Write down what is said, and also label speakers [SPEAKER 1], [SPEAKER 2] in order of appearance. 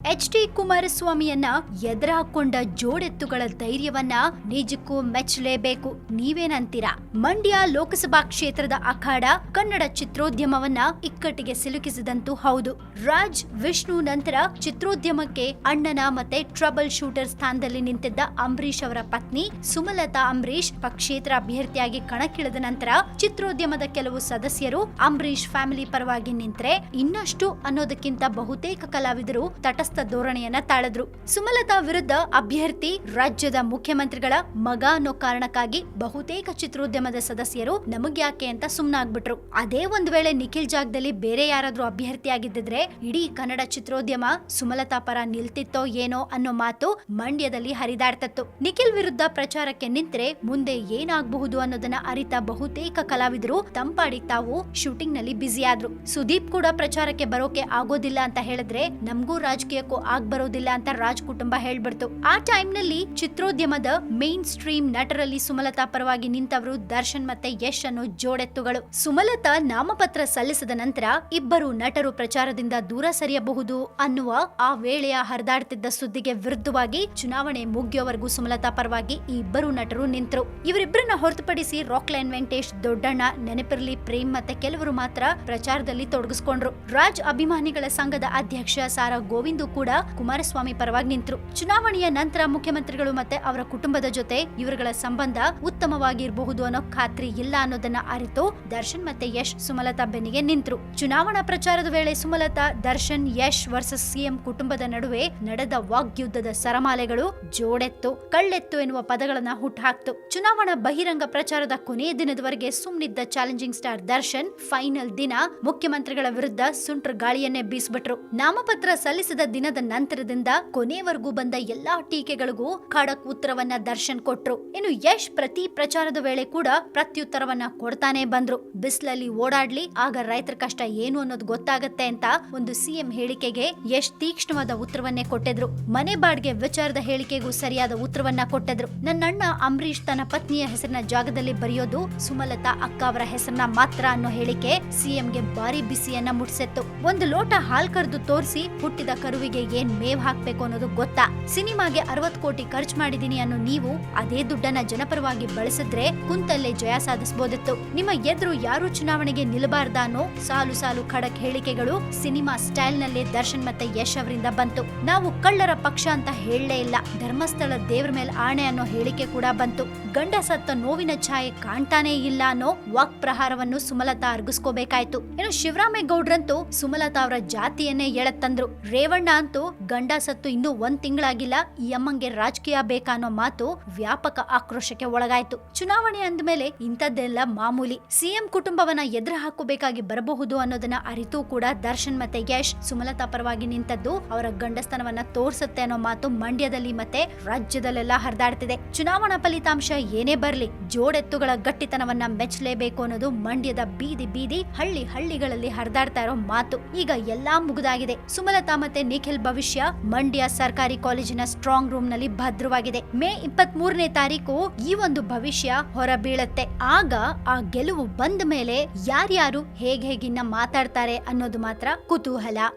[SPEAKER 1] H D ಕುಮಾರಸ್ವಾಮಿಯನ್ನ ಎದುರಾಕೊಂಡ ಜೋಡೆತ್ತುಗಳ ಧೈರ್ಯವನ್ನ ನಿಜಕ್ಕೂ ಮೆಚ್ಚಲೇಬೇಕು. ನೀವೇನಂತೀರಾ? ಮಂಡ್ಯ ಲೋಕಸಭಾ ಕ್ಷೇತ್ರದ ಅಖಾಡ ಕನ್ನಡ ಚಿತ್ರೋದ್ಯಮವನ್ನ ಇಕ್ಕಟ್ಟಿಗೆ ಸಿಲುಕಿಸಿದಂತೂ ಹೌದು. ರಾಜ್, ವಿಷ್ಣು ನಂತರ ಚಿತ್ರೋದ್ಯಮಕ್ಕೆ ಅಣ್ಣನ ಮತ್ತೆ ಟ್ರಬಲ್ ಶೂಟರ್ ಸ್ಥಾನದಲ್ಲಿ ನಿಂತಿದ್ದ ಅಂಬರೀಶ್ ಅವರ ಪತ್ನಿ ಸುಮಲತಾ ಅಂಬರೀಶ್ ಪಕ್ಷೇತರ ಅಭ್ಯರ್ಥಿಯಾಗಿ ಕಣಕ್ಕಿಳಿದ ನಂತರ ಚಿತ್ರೋದ್ಯಮದ ಕೆಲವು ಸದಸ್ಯರು ಅಂಬರೀಶ್ ಫ್ಯಾಮಿಲಿ ಪರವಾಗಿ ನಿಂತರೆ ಇನ್ನಷ್ಟು ಅನ್ನೋದಕ್ಕಿಂತ ಬಹುತೇಕ ಕಲಾವಿದರು ತಟಸ್ಥ ಧೋರಣೆಯನ್ನ ತಾಳಿದ್ರು. ಸುಮಲತಾ ವಿರುದ್ಧ ಅಭ್ಯರ್ಥಿ ರಾಜ್ಯದ ಮುಖ್ಯಮಂತ್ರಿಗಳ ಮಗ ಅನ್ನೋ ಕಾರಣಕ್ಕಾಗಿ ಬಹುತೇಕ ಚಿತ್ರೋದ್ಯಮದ ಸದಸ್ಯರು ನಮಗ್ಯಾಕೆ ಅಂತ ಸುಮ್ನಾಗ್ಬಿಟ್ರು. ಅದೇ ಒಂದ್ ವೇಳೆ ನಿಖಿಲ್ ಜಾಗದಲ್ಲಿ ಬೇರೆ ಯಾರಾದ್ರೂ ಅಭ್ಯರ್ಥಿಯಾಗಿದ್ದಿದ್ರೆ ಇಡೀ ಕನ್ನಡ ಚಿತ್ರೋದ್ಯಮ ಸುಮಲತಾ ಪರ ನಿಲ್ತಿತ್ತೋ ಏನೋ ಅನ್ನೋ ಮಾತು ಮಂಡ್ಯದಲ್ಲಿ ಹರಿದಾಡ್ತತ್ತು. ನಿಖಿಲ್ ವಿರುದ್ಧ ಪ್ರಚಾರಕ್ಕೆ ನಿಂತ್ರೆ ಮುಂದೆ ಏನಾಗಬಹುದು ಅನ್ನೋದನ್ನ ಅರಿತ ಬಹುತೇಕ ಕಲಾವಿದರು ತಂಪಾಡಿ ತಾವು ಶೂಟಿಂಗ್ನಲ್ಲಿ ಬ್ಯುಸಿ ಆದ್ರು. ಸುದೀಪ್ ಕೂಡ ಪ್ರಚಾರಕ್ಕೆ ಬರೋಕೆ ಆಗೋದಿಲ್ಲ ಅಂತ ಹೇಳಿದ್ರೆ ನಮಗೂ ರಾಜಕೀಯಕ್ಕೂ ಆಗ್ ಬರೋದಿಲ್ಲ ಅಂತ ರಾಜ್ ಕುಟುಂಬ ಹೇಳ್ಬಿಡ್ತು. ಆ ಟೈಮ್ನಲ್ಲಿ ಚಿತ್ರೋದ್ಯಮದ ಮೇನ್ ಸ್ಟ್ರೀಮ್ ನಟರಲ್ಲಿ ಸುಮಲತಾ ಪರವಾಗಿ ನಿಂತವರು ದರ್ಶನ್ ಮತ್ತೆ ಯಶ್ ಅನ್ನೋ ಜೋಡೆತ್ತುಗಳು. ಸುಮಲತಾ ನಾಮಪತ್ರ ಸಲ್ಲಿಸಿದ ನಂತರ ಇಬ್ಬರು ನಟರು ಪ್ರಚಾರದಿಂದ ದೂರ ಸರಿಯಬಹುದು ಅನ್ನುವ ಆ ವೇಳೆಯ ಹರಿದಾಡ್ತಿದ್ದ ಸುದ್ದಿಗೆ ವಿರುದ್ಧವಾಗಿ ಚುನಾವಣೆ ಮುಗಿಯೋವರೆಗೂ ಸುಮಲತಾ ಪರವಾಗಿ ಈ ಇಬ್ಬರು ನಟರು ನಿಂತರು. ಇವರಿಬ್ಬರನ್ನ ಹೊರತುಪಡಿಸಿ ರಾಕ್ಲೈನ್ ವೆಂಕಟೇಶ್, ದೊಡ್ಡಣ್ಣ, ನೆನಪಿರ್ಲಿ, ಪ್ರೇಮ್ ಮತ್ತೆ ಕೆಲವರು ಮಾತ್ರ ಪ್ರಚಾರದಲ್ಲಿ ತೊಡಗಿಸ್ಕೊಂಡ್ರು. ರಾಜ್ ಅಭಿಮಾನಿಗಳ ಸಂಘದ ಅಧ್ಯಕ್ಷ ಸಾರಾ ಗೋವಿಂದು ಕೂಡ ಕುಮಾರಸ್ವಾಮಿ ಪರವಾಗಿ ನಿಂತರು. ಚುನಾವಣೆಯ ನಂತರ ಮುಖ್ಯಮಂತ್ರಿಗಳು ಮತ್ತೆ ಅವರ ಕುಟುಂಬದ ಜೊತೆ ಇವರುಗಳ ಸಂಬಂಧ ಉತ್ತಮವಾಗಿರಬಹುದು ಅನ್ನೋ ಖಾತ್ರಿ ಇಲ್ಲ ಅನ್ನೋದನ್ನ ಅರಿತು ದರ್ಶನ್ ಮತ್ತೆ ಯಶ್ ಸುಮಲತಾ ಬೆನ್ನಿಗೆ ನಿಂತರು. ಚುನಾವಣಾ ಪ್ರಚಾರದ ವೇಳೆ ಸುಮಲತಾ, ದರ್ಶನ್, ಯಶ್ ವರ್ಸಸ್ ಸಿಎಂ ಕುಟುಂಬದ ನಡುವೆ ನಡೆದ ವಾಗ್ಯುದ್ಧದ ಸರಮಾಲೆಗಳು ಜೋಡೆತ್ತು, ಕಳ್ಳೆತ್ತು ಎನ್ನುವ ಪದಗಳನ್ನ ಹುಟ್ಟುಹಾಕ್ತು ಚುನಾವಣಾ ಬಹಿರಂಗ ಪ್ರಚಾರದ ಕೊನೆಯ ದಿನದವರೆಗೆ ಸುಮ್ನಿದ್ದ ಚಾಲೆಂಜಿಂಗ್ ಸ್ಟಾರ್ ದರ್ಶನ್ ಫೈನಲ್ ದಿನ ಮುಖ್ಯಮಂತ್ರಿಗಳ ವಿರುದ್ಧ ಸುಂಟ್ರ ಗಾಳಿಯನ್ನೇ ಬೀಸ್ಬಿಟ್ರು. ನಾಮಪತ್ರ ಸಲ್ಲಿಸಿದ ದಿನದ ನಂತರದಿಂದ ಕೊನೆವರೆಗೂ ಬಂದ ಎಲ್ಲಾ ಟೀಕೆಗಳಿಗೂ ಖಡಕ್ ಉತ್ತರವನ್ನ ದರ್ಶನ್ ಕೊಟ್ರು. ಇನ್ನು ಯಶ್ ಪ್ರತಿ ಪ್ರಚಾರದ ವೇಳೆ ಕೂಡ ಪ್ರತ್ಯುತ್ತರವನ್ನ ಕೊಡ್ತಾನೆ ಬಂದ್ರು. ಬಿಸಿಲಲ್ಲಿ ಓಡಾಡ್ಲಿ, ಆಗ ರೈತರ ಕಷ್ಟ ಏನು ಅನ್ನೋದು ಗೊತ್ತಾಗತ್ತೆ ಅಂತ ಒಂದು ಸಿಎಂ ಹೇಳಿಕೆಗೆ ಯಶ್ ತೀಕ್ಷ್ಣವಾದ ಉತ್ತರವನ್ನೇ ಕೊಟ್ಟಿದ್ರು. ಮನೆ ಬಾಡ್ಗೆ ವಿಚಾರದ ಹೇಳಿಕೆಗೂ ಸರಿಯಾದ ಉತ್ತರವನ್ನ ಕೊಟ್ಟಿದ್ರು. ನನ್ನಣ್ಣ ಅಂಬರೀಶ್ ತನ್ನ ಪತ್ನಿಯ ಹೆಸರಿನ ಜಾಗದಲ್ಲಿ ಬರೆಯೋದು ಸುಮಲತಾ ಅಕ್ಕ ಅವರ ಹೆಸರನ್ನ ಮಾತ್ರ ಅನ್ನೋ ಹೇಳಿಕೆ ಸಿಎಂಗೆ ಭಾರಿ ಬಿಸಿಯನ್ನ ಮುಟ್ಸೆತ್ತು. ಒಂದು ಲೋಟ ಹಾಲ್ ಕರೆದು ತೋರಿಸಿ ಹುಟ್ಟಿದ ಕರುವಿಗೆ ಏನ್ ಮೇವ್ ಹಾಕ್ಬೇಕು ಅನ್ನೋದು ಗೊತ್ತಾ? ಸಿನಿಮಾಗೆ ಅರವತ್ ಕೋಟಿ ಖರ್ಚು ಮಾಡಿದೀನಿ ಅನ್ನೋ ನೀವು ಅದೇ ದುಡ್ಡನ್ನ ಜನಪರವಾಗಿ ಬಳಸಿದ್ರೆ ಕುಂತಲ್ಲೇ ಜಯ ಸಾಧಿಸಬಹುದಿತ್ತು ನಿಮ್ಮ ಎದುರು ಯಾರು ಚುನಾವಣೆಗೆ ನಿಲ್ಲಬಾರ್ದ ಅನ್ನೋ ಸಾಲು ಸಾಲು ಖಡಕ್ ಹೇಳಿಕೆಗಳು ಸಿನಿಮಾ ಸ್ಟೈಲ್ನಲ್ಲಿ ದರ್ಶನ್ ಮತ್ತೆ ಯಶ್ ಅವರಿಂದ ಬಂತು. ನಾವು ಕಳ್ಳರ ಪಕ್ಷ ಅಂತ ಹೇಳಲೇ ಇಲ್ಲ. ಧರ್ಮಸ್ಥಳ ದೇವ್ರ ಮೇಲೆ ಆಣೆ ಅನ್ನೋ ಹೇಳಿಕೆ ಕೂಡ ಬಂತು. ಗಂಡ ಸತ್ತ ನೋವಿನ ಛಾಯೆ ಕಾಣ್ತಾನೇ ಇಲ್ಲ ಅನ್ನೋ ವಾಕ್ ಪ್ರಹಾರವನ್ನು ಸುಮಲತಾ ಅರ್ಗಿಸ್ಕೋಬೇಕಾಯ್ತು. ಇನ್ನು ಶಿವರಾಮೇಗೌಡ್ರಂತೂ ಸುಮಲತಾ ಅವರ ಜಾತಿಯನ್ನೇ ಎಳತ್ತಂದ್ರು ರೇವಣ್ಣ ಅಂತೂ ಗಂಡ ಸತ್ತು ಇನ್ನೂ ಒಂದ್ ತಿಂಗಳಾಗಿಲ್ಲ, ಈ ಅಮ್ಮಂಗೆ ರಾಜಕೀಯ ಬೇಕಾ ಅನ್ನೋ ಮಾತು ವ್ಯಾಪಕ ಆಕ್ರೋಶಕ್ಕೆ ಒಳಗಾಯ್ತು. ಚುನಾವಣೆ ಅಂದ್ಮೇಲೆ ಇಂಥದ್ದೆಲ್ಲ ಮಾಮೂಲಿ. ಸಿಎಂ ಕುಟುಂಬವನ್ನ ಎದುರು ಹಾಕಬೇಕಾಗಿ ಬರಬಹುದು ಅನ್ನೋದನ್ನ ಅರಿತು ಕೂಡ ದರ್ಶನ್ ಮತ್ತೆ ಯಶ್ ಸುಮಲತಾ ಪರವಾಗಿ ನಿಂತದ್ದು ಅವರ ಗಂಡಸ್ತನವನ್ನ ತೋರ್ಸುತ್ತೆ ಅನ್ನೋ ಮಾತು ಮಂಡ್ಯದಲ್ಲಿ ಮತ್ತೆ ರಾಜ್ಯದಲ್ಲೆಲ್ಲ ಹರಿದಾಡ್ತಿದೆ. ಚುನಾವಣಾ ಫಲಿತಾಂಶ ಏನೇ ಬರ್ಲಿ, ಜೋಡೆತ್ತುಗಳ ಗಟ್ಟಿತನವನ್ನ ಮೆಚ್ಚಲೇಬೇಕು ಅನ್ನೋದು ಮಂಡ್ಯದ ಬೀದಿ ಬೀದಿ ಹಳ್ಳಿ ಹಳ್ಳಿಗಳಲ್ಲಿ ಹರಿದಾಡ್ತಾ ಇರೋ ಮಾತು. ಈಗ ಎಲ್ಲಾ ಮುಗಿದಾಗಿದೆ. ಸುಮಲತಾ ಮತ್ತೆ ನಿಖಿಲ್ ಭವಿಷ್ಯ ಮಂಡ್ಯ ಸರ್ಕಾರಿ ಕಾಲೇಜಿನ ಸ್ಟ್ರಾಂಗ್ ರೂಮ್ನಲ್ಲಿ ಭದ್ರವಾಗಿದೆ. ಮೇ ಇಪ್ಪತ್ತ್ ಮೂರನೇ ತಾರೀಕು ಈ ಒಂದು ಭವಿಷ್ಯ ಹೊರ ಬೀಳತ್ತೆ ಆಗ ಆ ಗೆಲುವು ಬಂದ ಮೇಲೆ ಯಾರ್ಯಾರು ಹೇಗೆ ಹೇಗಿನ್ನ ಮಾತಾಡ್ತಾರೆ ಅನ್ನೋದು ಮಾತ್ರ ಕುತೂಹಲ.